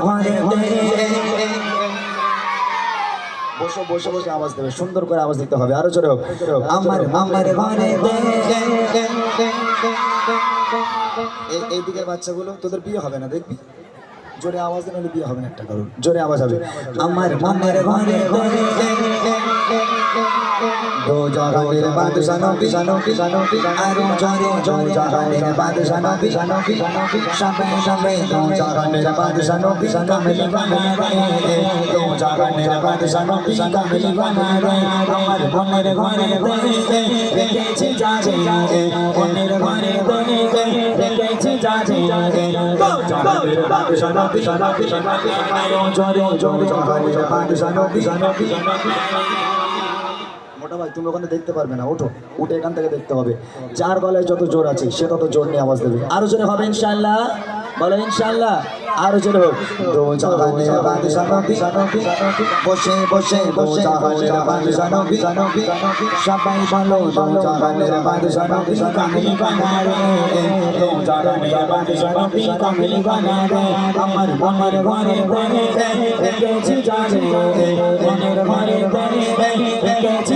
ঘরে বসে বসে বসে আওয়াজ দেবে। সুন্দর করে আওয়াজ দিতে হবে। আরও জোরে হোক। আমার আমার ঘরে এই- দিকের বাচ্চাগুলো তোদের বিয়ে হবে না দেখবি? জোরে আওয়াজ দিলে বিয়ে হবে না একটা কারণ। জোরে আওয়াজ হবে। আমার মনের ঘরে দো জাহানের বাদশা নবী নবী নবী আরও জরে জরে জাহানের বাদশা নবী নবী নবী সবে সবে দো জাহানের বাদশা নবী কামিল বানারে দো জাহানের বাদশা নবী কামিল বানারে আমার মনের ঘরে রেখেছি যারে মনের ঘরে রেখেছি যারে জাহানের বাদশা নবী নবী আরও জরে জরে জাহানের বাদশা নবী নবী মোটা ভাই, তুমি ওখানে দেখতে পারবে না। ওঠো, উঠে এখান থেকে দেখতে হবে। যার গলায় যত জোর আছে, সে তত জোর নিয়ে আওয়াজ দেবে। আরও জোরে হবে, ইনশাআল্লাহ। বলো, ইনশাআল্লাহ। আরও জোরে হোক। বসে বসে বসে সবাই বলো আমার মনের ঘরে যারে মনের ঘরে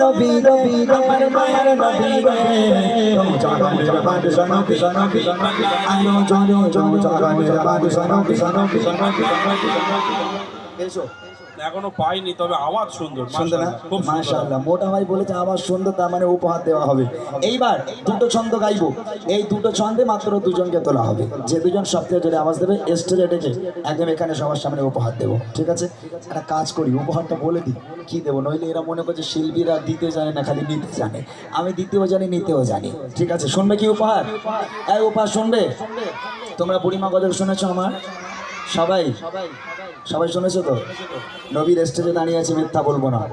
নবী নবী আমার দয়ার নবী রে দো জাহানের বাদশা নবী নবী আরও জরে দো জরে জাহানের বাদশা নবী নবী এসো এখনও পাইনি তবে আওয়াজ সুন্দর না? খুব মাশাআল্লাহ মোটা ভাই বলেছে আমার সুন্দর তার মানে উপহার দেওয়া হবে। এইবার দুটো ছন্দ গাইবো। এই দুটো ছন্দে মাত্র দুজনকে তোলা হবে। যে দুজন সবথেকে জোরে আওয়াজ দেবে স্টেজে ডেকে একদম এখানে সবার সামনে উপহার দেবো। ঠিক আছে? একটা কাজ করি উপহারটা বলে দিই। কি দেবো? নইলে এরা মনে করছে শিল্পীরা দিতে জানে না খালি নিতে জানে। আমি দিতেও জানি নিতেও জানি। ঠিক আছে? শুনবে কি উপহার? এই উপহার শুনবে? তোমরা বুড়িমা গজল শুনেছো আমার? সবাই সবাই। শুনেছো তো? নবীর স্টেজে দাঁড়িয়ে আছে মিথ্যা বলব না।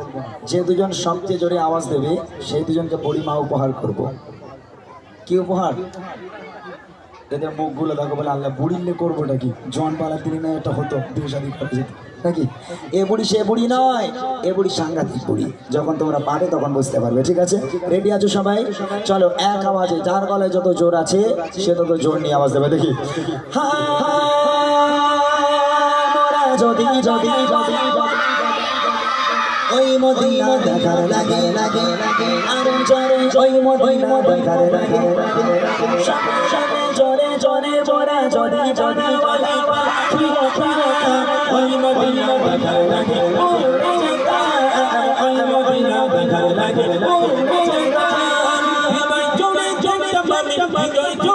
যে দুজন সবচেয়ে জোরে আওয়াজ দেবে সেই দুজনকে পরিমা উপহার করব। কি উপহার? এদের মুখগুলো দেখো বলে আল্লাহ বুড়িলে করবোটা কি? জন পালা তিনি না এটা হতো বিয়ে করা যেত। নাকি? এ বুড়ি সে বুড়ি নয়। এ বুড়ি সাংঘাতিক বুড়ি। যখন তোমরা পাবে তখন বুঝতে পারবে ঠিক আছে? রেডি আছো সবাই? চলো এক আওয়াজে যার গলায় যত জোর আছে সে তত জোর নিয়ে আওয়াজ দেবে দেখি। হা। যদি যদি যদি ওই মদিনা দেখার লাগে লাগে আর জোরে, ওই মদিনা দেখার লাগে। জোরে জোরে জোরে যদি যদি ওই মদিনা দেখার লাগে। ওই মদিনা দেখার লাগে। জোরে জোরে জোরে জোরে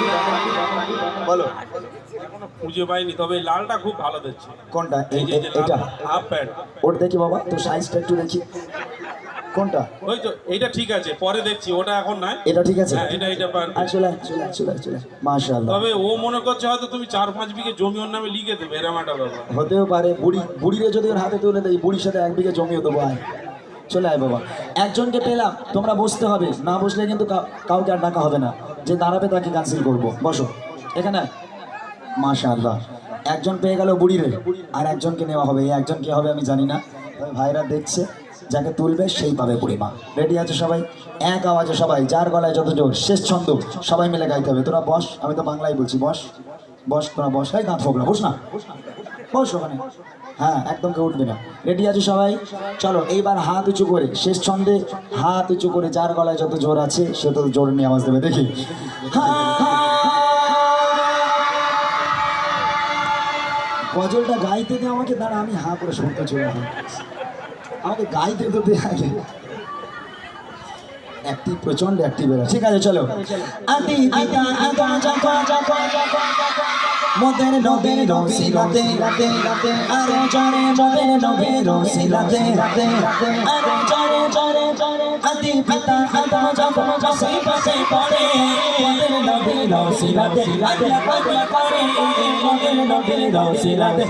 বলো। খুঁজে পাইনি তবে লালটা খুব ভালো দিচ্ছে কোনটা? এটা? হাফ প্যান্ট ওর দেখি বাবা তোর সাইজটা একটু দেখি। কোনটা? ওই তো এইটা ঠিক আছে পরে দেখছি ওটা এখন নাই। এটা ঠিক আছে? হ্যাঁ এটা এটা চলে চলে চলে চলে মাশাআল্লাহ। তবে ও মনে করছে হয়তো তুমি চার পাঁচ বিঘে জমি ওর নামে লিখে দেবে এরম একটা ব্যাপার। হতেও পারে বুড়ি বুড়িরে যদি ওর হাতে তুলে দেয় বুড়ির সাথে এক বিঘে জমিও দেবো আয়। চলে আয় বাবা। একজনকে পেলাম তোমরা বসতে হবে না বসলে কিন্তু কাউ- কাউকে আর ডাকা হবে না। যে দাঁড়াবে তাকে ক্যান্সেল করব। বসো। এখানে মাশাআল্লাহ। একজন পেয়ে গেল বুড়িরে আর একজনকে নেওয়া হবে। এই একজন কে হবে আমি জানি না। ভাইরা দেখছে, যাকে তুলবে সেই পাবে বুড়িমা রেডি আছে সবাই? এক আওয়াজে সবাই। যার গলায় যত জোর, শেষ ছন্দ। সবাই মিলে গাইতে হবে। তোরা বস, আমি তো বাংলায় বলছি, বস। বস, তোরা বস। এই দাঁত ফোকরা বস না। বস ওখানে। হ্যাঁ একদম কেউ উঠবে না। রেডি আছে সবাই? চলো এইবার হাত উঁচু করে শেষ ছন্দে হাত উঁচু করে যার গলায় যত জোর আছে সে তত জোর নিয়ে আওয়াজ দেবে দেখি। গজলটা গাইতে দে আমাকে দাঁড়া আমি হা করে শুনতে চলে। আমাকে গাইতে তো আগে। অ্যাক্টিভ প্রচণ্ড অ্যাক্টিভ ঠিক আছে চলো। মোদের নবী রসিলাতে, আরে জরে মোদের নবী রসিলাতে, আরে জরে জরে জরে আদি পিতা আদা জাগা জাগা পড়ে, মোদের নবী রসিলাতে আল্লাহ পাক করে মোদের নবী রসিলাতে